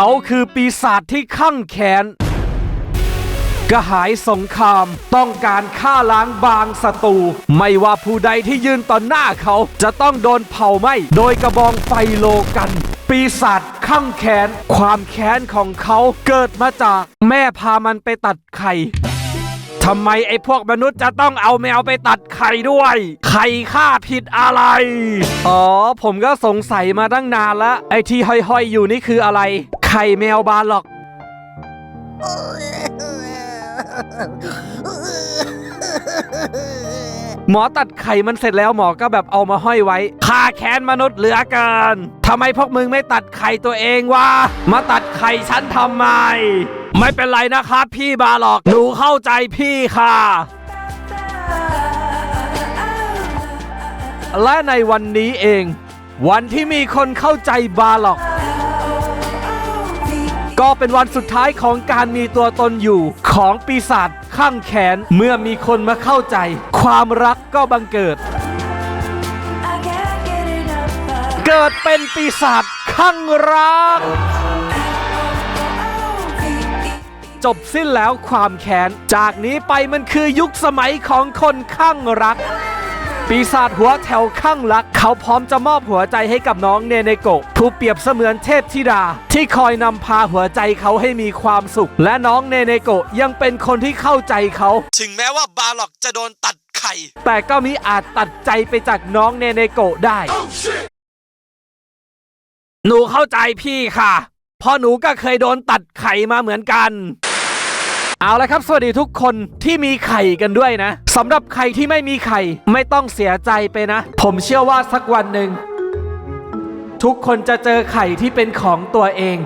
เขาคือปีศาจที่ข้างแค้นกระหายสงครามต้องการฆ่าล้างบางศัตรูไม่ว่าผู้ใดที่ยืนต่อหน้าเขาจะต้องโดนเผาไหม้โดยกระบองไฟโลกัน ปีศาจข้างแค้นความแค้นของเขาเกิดมาจากแม่พามันไปตัดไข่ ทำไมไอ้พวกมนุษย์จะต้องเอาแมวไปตัดไข่ด้วย ไข่ฆ่าผิดอะไร อ๋อ ผมก็สงสัยมาตั้งนานล้วไอ้ที่ห้อยๆอยู่นี่คืออะไร ไข่แมวบานหรอก หมอตัดไข่มันเสร็จแล้วหมอก็แบบเอามาห้อยไว้ฆ่าแค้นมนุษย์เหลือเกินทำไมพวกมึงไม่ตัดไข่ตัวเองวะ มาตัดไข่ฉันทำไม ไม่เป็นไรนะครับพี่บาหรอก หนูเข้าใจพี่ค่ะ และในวันนี้เอง วันที่มีคนเข้าใจบาหรอก ก็เป็นวันสุดท้ายของการมีตัวตนอยู่ของปีศาจข้างแขนเมื่อมีคนมาเข้าใจ ความรักก็บังเกิด เกิดเป็นปีศาจข้างรัก จบสิ้นแล้วความแค้น จากนี้ไปมันคือยุคสมัยของคนข้างรัก ปีศาจหัวแถวข้างรัก เขาพร้อมจะมอบหัวใจให้กับน้องเนเนโกะผู้เปรียบเสมือนเทพธิดา ที่คอยนำพาหัวใจเขาให้มีความสุข และน้องเนเนโกะยังเป็นคนที่เข้าใจเขา ถึงแม้ว่าบาล็อกจะโดนตัดไข่ แต่ก็มิอาจตัดใจไปจากน้องเนเนโกะได้ หนูเข้าใจพี่ค่ะเพราะหนูก็เคยโดนตัดไข่มาเหมือนกัน เอาละครับ สวัสดีทุกคนที่มีไข่กันด้วยนะสำหรับใครที่ไม่มีไข่ไม่ต้องเสียใจไปนะ ผมเชื่อว่าสักวันหนึ่งทุกคนจะเจอไข่ที่เป็นของตัวเอง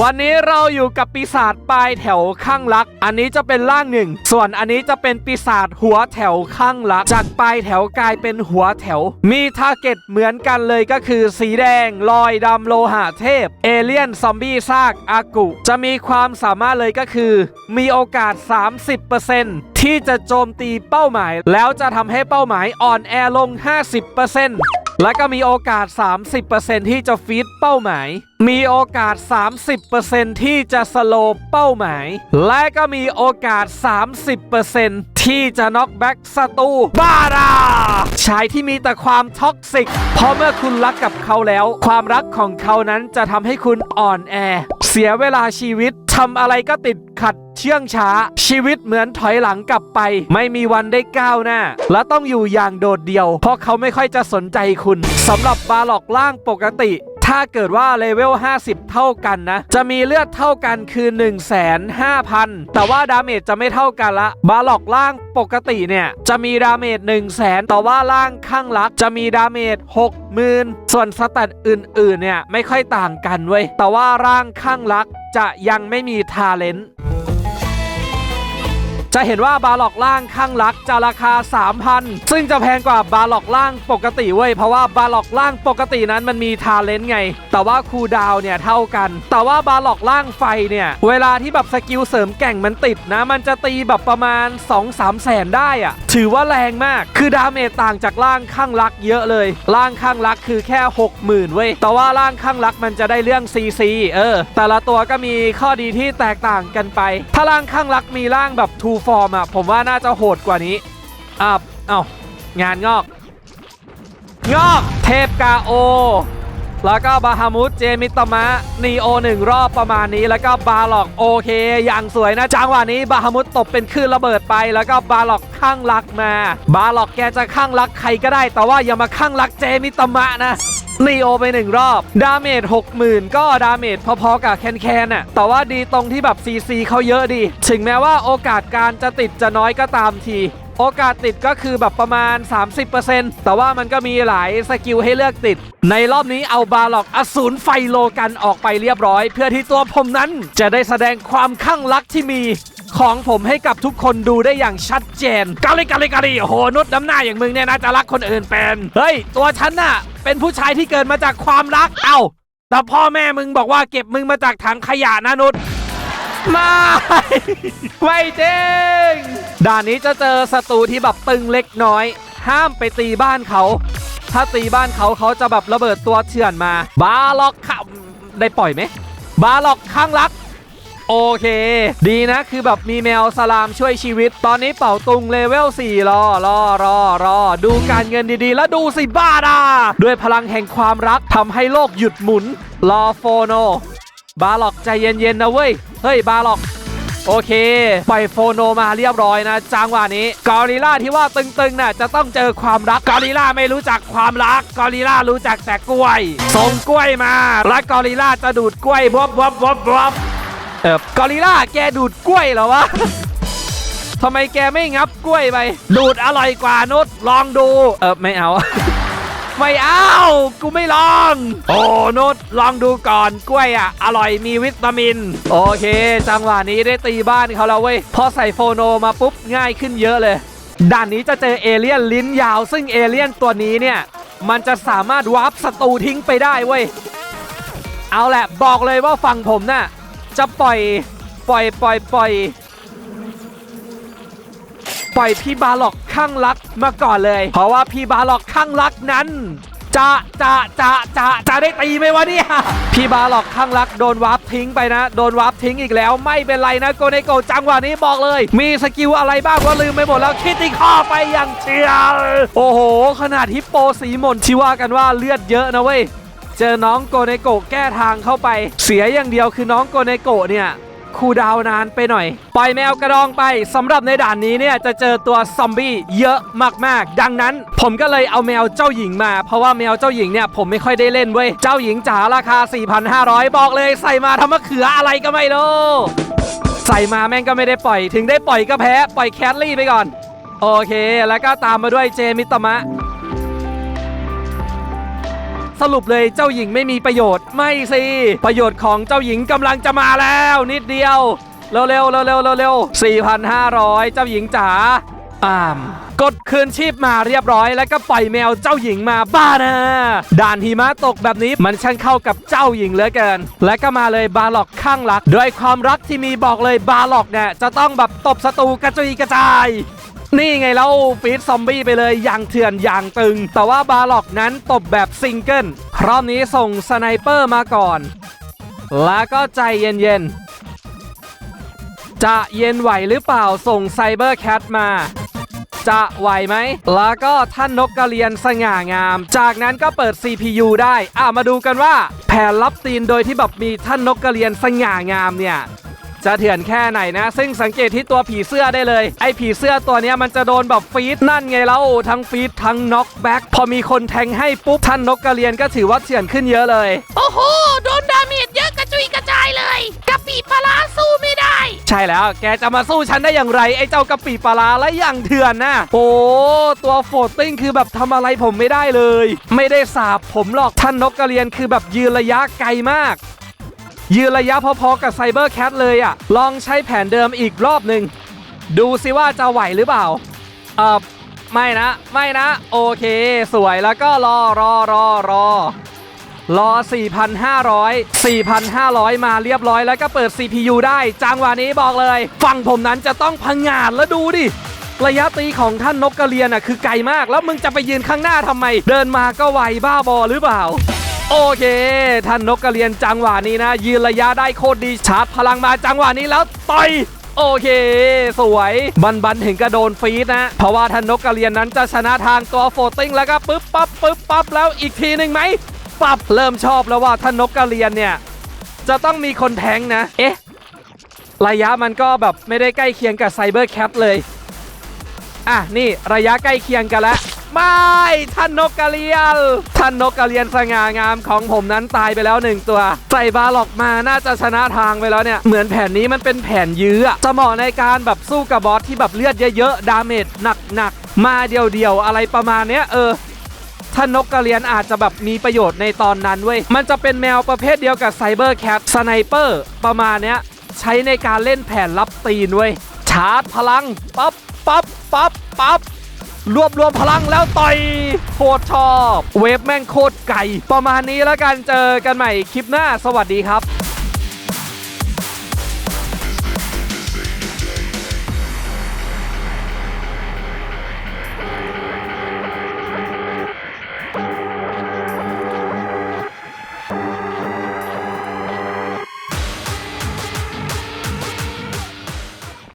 วันนี้เราอยู่กับปีศาจปลายแถวข้างลัก อันนี้จะเป็นร่างหนึ่ง ส่วนอันนี้จะเป็นปีศาจหัวแถวข้างลัก จากปลายแถวกลายเป็นหัวแถว มีทาร์เก็ตเหมือนกันเลยก็คือสีแดงลอยดำโลหะเทพ เอเลี่ยนซอมบี้ซากอากุ จะมีความสามารถเลยก็คือ มีโอกาส 30%ที่จะโจมตีเป้าหมาย แล้วจะทำให้เป้าหมายอ่อนแอลง 50% และก็มีโอกาส 30%ที่จะฟีดเป้าหมาย มีโอกาส 30%ที่จะสโลปเป้าหมาย และก็มีโอกาส 30%ที่จะน็อกแบ็กศัตรูบ้าดาชายที่มีแต่ความท็อกซิก เพราะเมื่อคุณรักกับเขาแล้ว ความรักของเขานั้นจะทำให้คุณอ่อนแอ เสียเวลาชีวิตทำอะไรก็ติดขัดเชื่องช้า ชีวิตเหมือนถอยหลังกลับไป ไม่มีวันได้ก้าวหน้า และต้องอยู่อย่างโดดเดี่ยว เพราะเขาไม่ค่อยจะสนใจคุณสำหรับบาหลอกล่างปกติ ถ้าเกิดว่าเลเวล 50 เท่ากันนะ จะมีเลือดเท่ากันคือ 1 5 0 0 0 แต่ว่าดาเมจจะไม่เท่ากันละ บาหลอกล่างปกติเนี่ย จะมีดาเมจ1 0 0 0 0แสนแต่ว่าล่างข้างลักจะมีดาเมจ60,000 ส่วนสแตตอื่นๆเนี่ยไม่ค่อยต่างกันเว้ย แต่ว่าร่างข้างลักจะยังไม่มีทาเลนต์ จะเห็นว่าบาหลอกล่างข้างลักจะราคา 3,000 ซึ่งจะแพงกว่าบาหลอกล่างปกติเว้ยเพราะว่าบาหลอกล่างปกตินั้นมันมีทาเลนต์ไง แต่ว่าคูดาวเนี่ยเท่ากัน แต่ว่าบาหลอกล่างไฟเนี่ย เวลาที่แบบสกิลเสริมแก่งมันติดนะ มันจะตีแบบประมาณ 2-3 แสนได้อะถือว่าแรงมากคือดาเมจต่างจากล่างข้างลักเยอะเลย ล่างข้างลักคือแค่ 60,000เว้ยแต่ว่าล่างข้างลักมันจะได้เรื่อง CC เออ แต่ละตัวก็มีข้อดีที่แตกต่างกันไป ถ้าล่างข้างลักมีล่างแบบทูฟอร์มอะผมว่าน่าจะโหดกว่านี้อะเอ้างานงอก งอกเทพกาโอ แล้วก็บาฮามุสเจมิตมะนีโอหนึ่งรอบประมาณนี้แล้วก็บาหลอกโอเค อย่างสวยนะจังหวะนี้บาฮามุสตบเป็นคลื่นระเบิดไป แล้วก็บาหลอกข้างรักมา บาหลอกแกจะข้างรักใครก็ได้ แต่ว่าอย่ามาข้างรักเจมิตมะนะ นีโอไปหนึ่งรอบ ดาเมจ60,000 ก็ดาเมจพอๆกับแคนแคนน่ะแต่ว่าดีตรงที่แบบซีซีเขาเยอะดี ถึงแม้ว่าโอกาสการจะติดจะน้อยก็ตามที โอกาสติดก็คือแบบประมาณ 30%แต่ว่ามันก็มีหลายสกิลให้เลือกติด ในรอบนี้เอาบาหลอกอสูรไฟโลกันออกไปเรียบร้อย เพื่อที่ตัวผมนั้นจะได้แสดงความข้างรักที่มี ของผมให้กับทุกคนดูได้อย่างชัดเจนกาลิกาลิกาลิโอ้โหนุดน้ำหน้าอย่างมึงเนี่ยนะจะรักคนอื่นเป็นเฮ้ยตัวฉันน่ะเป็นผู้ชายที่เกิดมาจากความรักเอ้าแต่พ่อแม่มึงบอกว่าเก็บมึงมาจากถังขยะนะนุชไม่ไม่จริงด่านนี้จะเจอศัตรูที่แบบตึงเล็กน้อย ห้ามไปตีบ้านเขา ถ้าตีบ้านเขาเขาจะแบบระเบิดตัวเถื่อนมา บาล็อกขับได้ปล่อยไหมบาล็อกข้างรัก โอเค ดีนะคือแบบมีแมวสลามช่วยชีวิต ตอนนี้เป่าตุงเลเวล4รอรอรอรอดูการเงินดีๆ แล้วดูสิบ้าดาด้วยพลังแห่งความรักทำให้โลกหยุดหมุนรอโฟโน บาล็อกใจเย็นๆนะเว้ย เฮ้ย บาล็อกโอเค ปล่อยโฟโนมาเรียบร้อยนะจังหวะนี้กอริล่าที่ว่าตึงๆน่ะจะต้องเจอความรักกอริล่าไม่รู้จักความรักกอริล่ารู้จักแต่กล้วยส่งกล้วยมา และกอริล่าจะดูดกล้วยบวบวบวบวบ เออกอริล่าแกดูดกล้วยเหรอวะทำไมแกไม่งับกล้วยไป ดูดอร่อยกว่านุชลองดู เออไม่เอา ไม่เอากูไม่ลอง โอ้นุชลองดูก่อนกล้วยอะ อร่อยมีวิตามิน โอเค จังหวะนี้ได้ตีบ้านเขาแล้วเว้ย พอใส่โฟโนมาปุ๊บง่ายขึ้นเยอะเลย ด่านนี้จะเจอเอเลี่ยนลิ้นยาว ซึ่งเอเลี่ยนตัวนี้เนี่ย มันจะสามารถวาร์ปศัตรูทิ้งไปได้เว้ย เอาแหละบอกเลยว่าฝั่งผมน่ะ จะปล่อยปล่อยปล่อยปล่อยปล่อยพี่บาล็อกข้างรักมาก่อนเลย เพราะว่าพี่บาล็อกข้างรักนั้นจะจะจะจะจะได้ตีไหมวะเนี่ยพี่บาล็อกข้างรักโดนวาร์ปทิ้งไปนะ โดนวาร์ปทิ้งอีกแล้วไม่เป็นไรนะโกเนโกจังหวะนี้บอกเลย มีสกิลอะไรบ้างว่าลืมไปหมดแล้วคิดติข้อไปอย่างเชียวโอ้โห ขนาดฮิปโปสีหม่นที่ว่ากันว่าเลือดเยอะนะเว้ย เจอน้องโกเนโกแก้ทางเข้าไป เสียอย่างเดียวคือน้องโกเนโกเนี่ยคูดาวนานไปหน่อย ปล่อยแมวกระดองไปสำหรับในด่านนี้เนี่ยจะเจอตัวซอมบี้เยอะมากๆ ดังนั้นผมก็เลยเอาแมวเจ้าหญิงมา เพราะว่าแมวเจ้าหญิงเนี่ยผมไม่ค่อยได้เล่นเว้ย เจ้าหญิงจ๋าราคา 4,500 บอกเลยใส่มาทำมะเขืออะไรก็ไม่รู้ใส่มาแม่งก็ไม่ได้ปล่อย ถึงได้ปล่อยก็แพ้ ปล่อยแคทลี่ไปก่อน โอเค แล้วก็ตามมาด้วยเจมิตมะ สรุปเลยเจ้าหญิงไม่มีประโยชน์ไม่สิประโยชน์ของเจ้าหญิงกำลังจะมาแล้วนิดเดียว เร็วๆเร็วๆเร็วๆเร็วๆ4,500เจ้าหญิงจ๋าอ่ามกดคืนชีพมาเรียบร้อย แล้วก็ปล่อยแมวเจ้าหญิงมาบ้านะด่านหิมะตกแบบนี้มันช่างเข้ากับเจ้าหญิงเหลือเกิน และก็มาเลยบาล็อกข้างรัก ด้วยความรักที่มีบอกเลยบาล็อกเนี่ยจะต้องแบบตบศัตรูกระจุยกระจาย นี่ไงเราฟีดซอมบี้ไปเลยอย่างเถื่อนอย่างตึง แต่ว่าบาล็อกนั้นตบแบบซิงเกิลรอบนี้ส่งสไนเปอร์มาก่อน แล้วก็ใจเย็นๆ จะเย็นไหวหรือเปล่าส่งไซเบอร์แคทมาจะไหวไหม แล้วก็ท่านนกกระเรียนสง่างาม จากนั้นก็เปิด CPU ได้ อะมาดูกันว่า แผนรับตีนโดยที่แบบมีท่านนกกระเรียนสง่างามเนี่ย จะเถื่อนแค่ไหนนะ ซึ่งสังเกตที่ตัวผีเสื้อได้เลย ไอ้ผีเสื้อตัวเนี้ยมันจะโดนแบบฟีดนั่นไงแล้วทั้งฟีดทั้งน็อกแบ็กพอมีคนแทงให้ปุ๊บท่านนกกระเรียนก็ถือว่าเถื่อนขึ้นเยอะเลย โอ้โหโดนดาเมจเยอะกระจุยกระจายเลยกะปิปลาร้าสู้ไม่ได้ ใช่แล้วแกจะมาสู้ฉันได้อย่างไร ไอ้เจ้ากะปิปลาร้าและอย่างเถื่อนนะโอ้ตัวโฟตติ้งคือแบบทำอะไรผมไม่ได้เลย ไม่ได้สาบผมหรอกท่านนกกระเรียนคือแบบยืนระยะไกลมาก ยืนระยะพอๆกับไซเบอร์แคทเลยอะ่ะ ลองใช้แผนเดิมอีกรอบหนึ่ง ดูสิว่าจะไหวหรือเปล่า เออไม่นะ ไม่นะ โอเค สวยแล้วก็รอรอรอรอรอ 4,500 4,500 มาเรียบร้อยแล้วก็เปิด CPU ได้ จังหวะนี้บอกเลย ฝั่งผมนั้นจะต้องพังงาดแล้วดูดิ ระยะตีของท่านนกกระเรียนอะคือไกลมาก แล้วมึงจะไปยืนข้างหน้าทำไม เดินมาก็ไวบ้าบอหรือเปล่า โอเคท่านนกกระเรียนจังหวะนี้นะ ยืนระยะได้โคตรดีชาร์จพลังมาจังหวะนี้แล้วต่อยโอเค สวย บันบันถึงกระโดนฟีดนะ เพราะว่าท่านนกกระเรียนนั้นจะชนะทางตัวโฟติ้งแล้วก็ปึ๊บปั๊บปึ๊บปั๊บแล้วอีกทีหนึ่งไหมปั๊บเริ่มชอบแล้วว่าท่านนกกระเรียนเนี่ย จะต้องมีคนแทงนะ เอ๊ะ ระยะมันก็แบบไม่ได้ใกล้เคียงกับไซเบอร์แคปเลย อะ นี่ระยะใกล้เคียงกันแล้ว ไม่ท่านนกกระเรียนท่านนกกระเรียนสง่างามของผมนั้นตายไปแล้วหนึ่งตัว ใส่บาหลอกมาน่าจะชนะทางไปแล้วเนี่ย เหมือนแผนนี้มันเป็นแผนยื้อจะเหมาะในการแบบสู้กับบอสที่แบบเลือดเยอะๆ ดาเมจหนักๆ มาเดียวๆ อะไรประมาณเนี้ยเออท่านนกกระเรียนอาจจะแบบมีประโยชน์ในตอนนั้นเว้ย มันจะเป็นแมวประเภทเดียวกับไซเบอร์แคทสไนเปอร์ประมาณเนี้ย ใช้ในการเล่นแผนรับตีนเว้ยชาร์จพลังปั๊บปั๊บปั๊บปั๊บ รวบรวมพลังแล้วต่อยโคตรชอบ เวฟแม่งโคตรไก่ ประมาณนี้แล้วกันเจอกันใหม่คลิปหน้าสวัสดีครับ